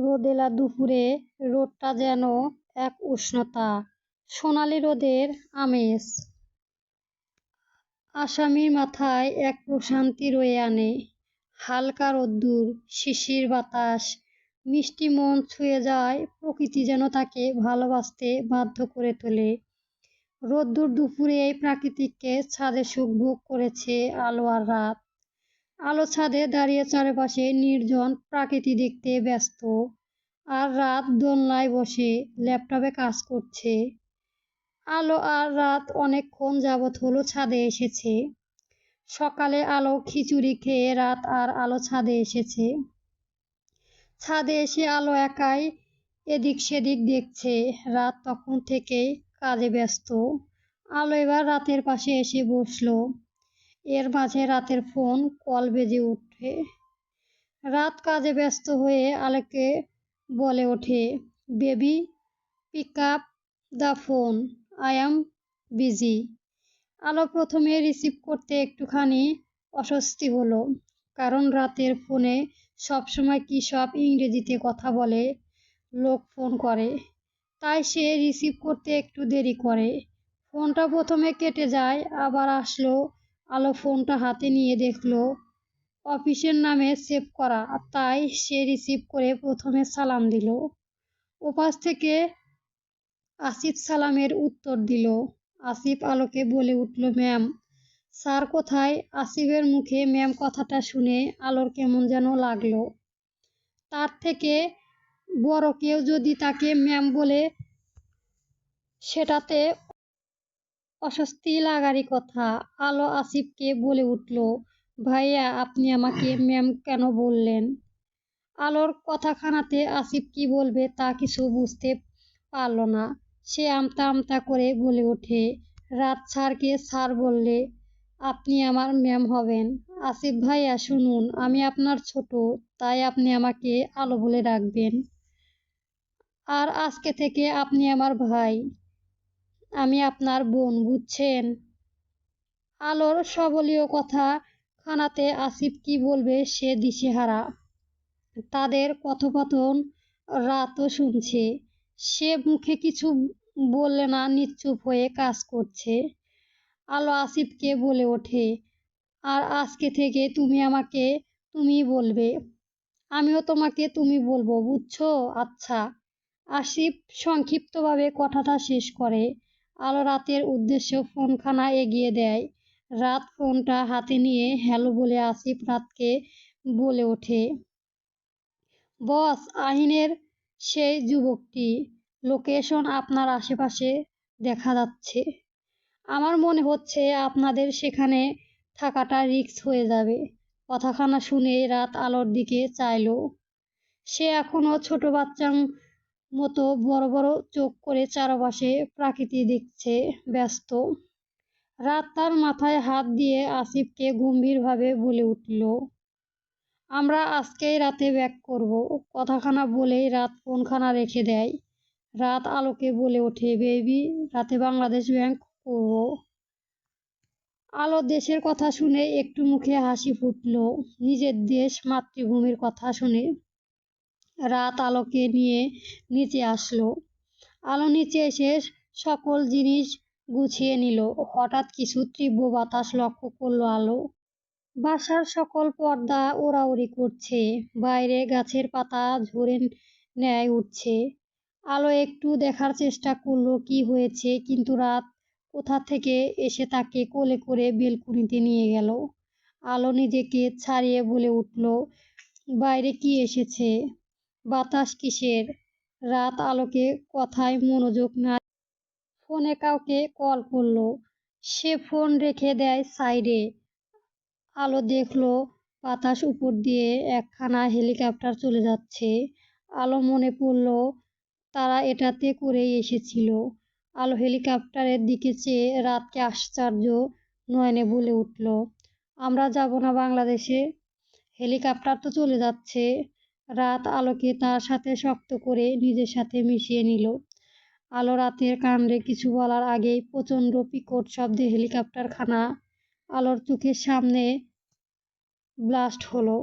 রোদেলা দুপুরে রোদটা যেন এক উষ্ণতা, সোনালি রোদের আমেজ। আসামির মাথায় এক প্রশান্তি রয়ে আনে। হালকা রোদ্দুর, শিশির বাতাস, মিষ্টি মন ছুঁয়ে যায়, প্রকৃতি যেন তাকে ভালোবাসতে বাধ্য করে তোলে। রোদ্দুর দুপুরে এই প্রাকৃতিককে ছাদে সুখ ভোগ করেছে আলোয়ার রাত। আলো ছাদে দাঁড়িয়ে চারপাশে নির্জন প্রাকৃতি দেখতে ব্যস্ত। আর রাত দোলনায় বসে ল্যাপটপে কাজ করছে। আলো আর রাত অনেকক্ষণ যাবৎ হলো ছাদে এসেছে। সকালে আলো খিচুড়ি খেয়ে রাত আর আলো ছাদে এসেছে। ছাদে এসে আলো একাই এদিক সেদিক দেখছে। রাত তখন থেকেই কাজে ব্যস্ত। আলো এবার রাতের পাশে এসে বসল। এর মাঝে রাতের ফোন, কল বেজে ওঠে। রাত কাজে ব্যস্ত হয়ে আলোকে বলে ওঠে, baby pick up the phone I am busy Alo প্রথমে রিসিভ করতে একটুখানি অস্বস্তি হলো, কারণ রাতের ফোনে সবসময় কী সব ইংরেজিতে কথা বলে, লোক ফোন করে। তাই সে রিসিভ করতে একটু দেরি করে। ফোনটা প্রথমে কেটে যায়, আবার আসলো আলো ফোনটা হাতে নিয়ে দেখল, অফিসের নামে সেভ করা তাই সে রিসিভ করে প্রথমে সালাম দিল। ওপাশ থেকে আসিফ সালামের উত্তর দিল। আসিফ আলোকে বলে উঠল, ম্যাম, স্যার কোথায়? আসিফের মুখে ম্যাম কথাটা শুনে আলোর কেমন যেন লাগল। তার থেকে বড় কেউ যদি তাকে ম্যাম বলে, সেটাতে অস্বস্তি লাগারই কথা। আলো আসিফকে বলে উঠল, ভাইয়া, আপনি আমাকে ম্যাম কেন বললেন? আলোর কথাখানাতে আসিফ কি বলবে তা কিছু বুঝতে পারল না। সে আমতা আমতা করে বলে ওঠে, রাত স্যারকে স্যার বললে আপনি আমার ম্যাম হবেন। আসিফ ভাইয়া, শুনুন, আমি আপনার ছোট, তাই আপনি আমাকে আলো বলে ডাকবেন। আর আজকে থেকে আপনি আমার ভাই। আমি আপনার বোন, বুঝছেন? আলোর সবলীয় কথা খানাতে আসিফ কি বলবে সে দিশেহারা। তাদের কথোপকথন রাতও শুনছে। সে মুখে কিছু বললে না, নিশ্চুপ হয়ে কাজ করছে। আলো আসিফকে বলে ওঠে, আর আজকে থেকে তুমি আমাকে তুমি বলবে। আমিও তোমাকে তুমি বলব, বুঝছ? আচ্ছা। আসিফ সংক্ষিপ্তভাবে কথাটা শেষ করে। আলো রাতের উদ্দেশ্য ফোনখানা এগিয়ে দেয়। রাত ফোনটা হাতে নিয়ে, হ্যালো বলে আসিফ রাতকে বলে ওঠে। বস, আহিনের সেই যুবকটি, লোকেশন আপনার আশেপাশে দেখা যাচ্ছে। আমার মনে হচ্ছে আপনাদের সেখানে থাকাটা রিস্ক হয়ে যাবে। কথাখানা শুনে রাত আলোর দিকে চাইল। সে এখনও ছোট বাচ্চার মতো বড় বড় চোখ করে চারপাশে প্রাকৃতি দেখছে ব্যস্ত। রাত তার মাথায় হাত দিয়ে আসিফকে গম্ভীরভাবে বলে উঠল, আমরা আজকেই রাতে ব্যাক করব। কথাখানা বলেই রাত ফোনখানা রেখে দেয় রাত আলোকে বলে ওঠে বেবি রাতে বাংলাদেশ ব্যাংক করব আলো দেশের কথা শুনে একটু মুখে হাসি ফুটল, নিজের দেশ মাতৃভূমির কথা শুনে। রাত আলোকে নিয়ে নিচে আসলো। আলো নিচে এসে সকল জিনিস গুছিয়ে নিল। হঠাৎ কিছু তীব্র বাতাস লক্ষ্য করল আলো। বাসার সকল পর্দা ওড়াউড়ি করছে। বাইরে গাছের পাতা ঝরে নেয় উঠছে। আলো একটু দেখার চেষ্টা করল কি হয়েছে, কিন্তু রাত কোথা থেকে এসে তাকে কোলে করে বেলকুনিতে নিয়ে গেল। আলো নিজেকে ছাড়িয়ে বলে উঠল, বাইরে কি এসেছে? বাতাস কিসের? রাত আলোকে কথায় মনোযোগ না ফোনে কাউকে কল করল। সে ফোন রেখে দেয় সাইডে। আলো দেখল বাতাস উপর দিয়ে একখানা হেলিকপ্টার চলে যাচ্ছে। আলো মনে পড়ল তারা এটাতে করেই এসেছিল। আলো হেলিকপ্টারের দিকে চেয়ে রাতকে আশ্চর্য নয়নে বলে উঠল, আমরা যাব না বাংলাদেশে? হেলিকপ্টার তো চলে যাচ্ছে। রাত আলোকে তার সাথে শক্ত করে নিজের সাথে মিশিয়ে নিল। আলো রাতের কাণ্ডে কিছু বলার আগেই প্রচণ্ড পিকট শব্দে হেলিকপ্টারখানা আলোর চোখের সামনে ব্লাস্ট হলো।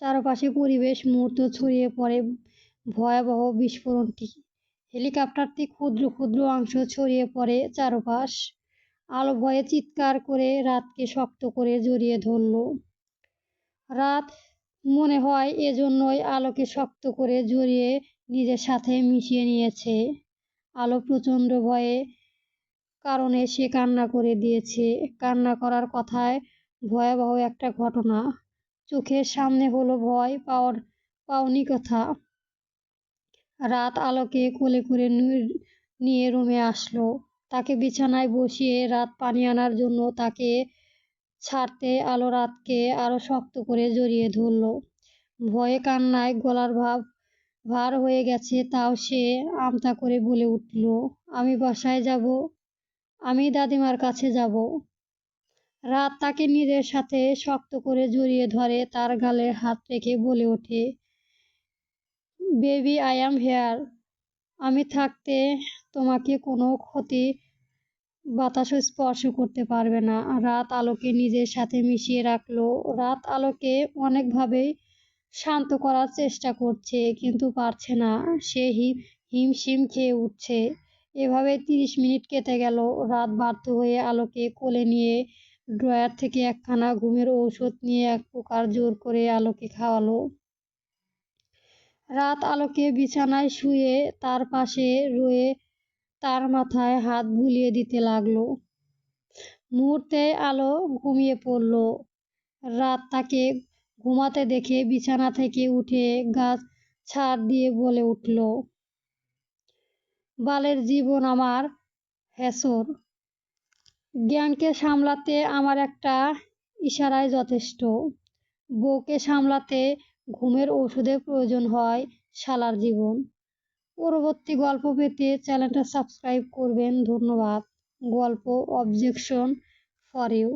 চারপাশে পরিবেশ মুহূর্ত ছড়িয়ে পড়ে ভয়াবহ বিস্ফোরণটি। হেলিকপ্টারটি ক্ষুদ্র ক্ষুদ্র অংশ ছড়িয়ে পড়ে চারপাশ। আলো ভয়ে চিৎকার করে রাতকে শক্ত করে জড়িয়ে ধরল। রাত মনে হয় এজন্যই আলোকে শক্ত করে জড়িয়ে নিজের সাথে মিশিয়ে নিয়েছে। আলো প্রচণ্ড ভয়ে কারণে সে কান্না করে দিয়েছে। কান্না করার কথায় ভয়াবহ একটা ঘটনা। চোখের সামনে হলো ভয় পাওয়ার পাওনি কথা। রাত আলোকে কোলে করে নিয়ে রুমে আসলো। তাকে বিছানায় বসিয়ে রাত পানি আনার জন্য তাকে ছাড়তে আলো রাতকে আরও শক্ত করে জড়িয়ে ধরল। ভয়ে কান্নায় গলার ভাব ভার হয়ে গেছে, তাও সে আমতা করে বলে উঠল, আমি বাসায় যাব, আমি দাদিমার কাছে যাব। রাত তাকে নিজের সাথে শক্ত করে জড়িয়ে ধরে, তার গালে হাত রেখে বলে ওঠে, বেবি আই অ্যাম হেয়ার আমি থাকতে তোমাকে কোনো ক্ষতি বাতাসও স্পর্শ করতে পারবে না। রাত আলোকে নিজের সাথে মিশিয়ে রাখল। রাত আলোকে অনেকভাবেই শান্ত করার চেষ্টা করছে, কিন্তু পারছে না। সে হিম হিমশিম খেয়ে উঠছে। এভাবে তিরিশ মিনিট কেটে গেল। রাত বাধ্য হয়ে আলোকে কোলে নিয়ে ড্রয়ার থেকে একখানা ঘুমের ঔষধ নিয়ে এক প্রকার জোর করে আলোকে খাওয়ালো। রাত আলোকে বিছানায় শুয়ে তার পাশে রয়ে তার মাথায় হাত বুলিয়ে দিতে লাগল। মুহূর্তে আলো ঘুমিয়ে পড়ল। রাত তাকে ঘুমাতে দেখে বিছানা থেকে উঠে গাছ ছাড় দিয়ে বলে উঠল, বালের জীবন আমার, হেসর। জ্ঞানকে সামলাতে আমার একটা ইশারায় যথেষ্ট। বউকে সামলাতে ঘুমের ওষুধের প্রয়োজন হয় শালার জীবন। পরবর্তী গল্প পেতে চ্যানেলটা সাবস্ক্রাইব করবেন। ধন্যবাদ। গল্প অবজেকশন ফর ইউ